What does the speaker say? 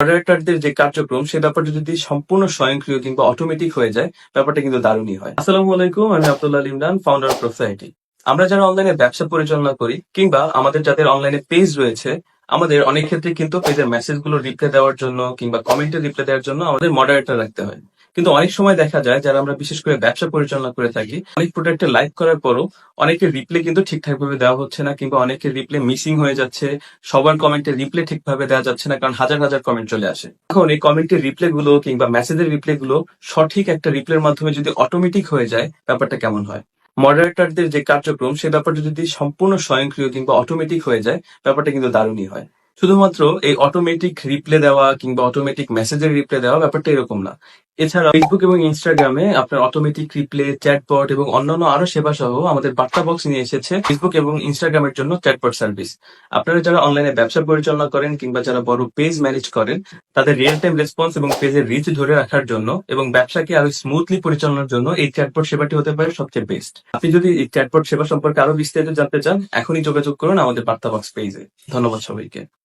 মডারেটরদের যে কার্যক্রম, সে ব্যাপারটা যদি সম্পূর্ণ স্বয়ংক্রিয় কিংবা অটোমেটিক হয়ে যায়, ব্যাপারটা কিন্তু দারুণই হয়। আসসালামু আলাইকুম, আমি Abdullah Imran founder of society আমরা যারা অনলাইনে ব্যবসা পরিচালনা করি, কিংবা আমাদের যাদের অনলাইনে পেজ রয়েছে, আমাদের অনেক ক্ষেত্রে কিন্তু পেজের মেসেজগুলো রিপ্লাই দেওয়ার জন্য, কিংবা কমেন্টে রিপ্লাই দেওয়ার জন্য আমাদের মডারেটর রাখতে হয়। কিন্তু অনেক সময় দেখা যায় যারা আমরা বিশেষ করে ব্যবসা পরিচালনা করে থাকি, অনেক প্রোডাক্টে লাইক করার পরও অনেকের রিপ্লাই কিন্তু ঠিকঠাক ভাবে দেওয়া হচ্ছে না কিংবা অনেকের রিপ্লাই মিসিং হয়ে যাচ্ছে, সবার কমেন্টের রিপ্লাই ঠিকভাবে দেওয়া যাচ্ছে না কারণ হাজার হাজার কমেন্ট চলে আসে। এখন এই কমেন্টের রিপ্লাই গুলো কিংবা মেসেজের রিপ্লাই গুলো সঠিক একটা রিপ্লাইয়ের মাধ্যমে যদি অটোমেটিক হয়ে যায়, ব্যাপারটা কেমন হয়? মডারেটরদের যে কার্যক্রম, সে ব্যাপারটা যদি সম্পূর্ণ স্বয়ংক্রিয় কিংবা অটোমেটিক হয়ে যায়, ব্যাপারটা কিন্তু দারুণই হয়। শুধুমাত্র এই অটোমেটিক রিপ্লে দেওয়া কিংবা অটোমেটিক মেসেজের রিপ্লে দেওয়া ব্যাপারটা এরকম না। এছাড়া ফেসবুক এবং ইনস্টাগ্রামে আপনার অটোমেটিক রিপ্লে চ্যাটবট এবং অন্যান্য আরও সেবা সহ আমাদের বার্তা বক্স নিয়ে এসেছে ফেসবুক এবং ইনস্টাগ্রামের জন্য চ্যাটবট সার্ভিস আপনারা যারা অনলাইনে ব্যবসা পরিচালনা করেন কিংবা যারা বড় পেজ ম্যানেজ করেন, তাদের রিয়েল টাইম রেসপন্স এবং পেজের রিচ ধরে রাখার জন্য এবং ব্যবসাকে আরও স্মুথলি পরিচালনার জন্য এই চ্যাটবট সেবাটি হতে পারে সবচেয়ে বেস্ট আপনি যদি এই চ্যাটবট সেবা সম্পর্কে আরও বিস্তারিত জানতে চান, এখনই যোগাযোগ করুন আমাদের বার্তা বক্স পেজে ধন্যবাদ সবাইকে।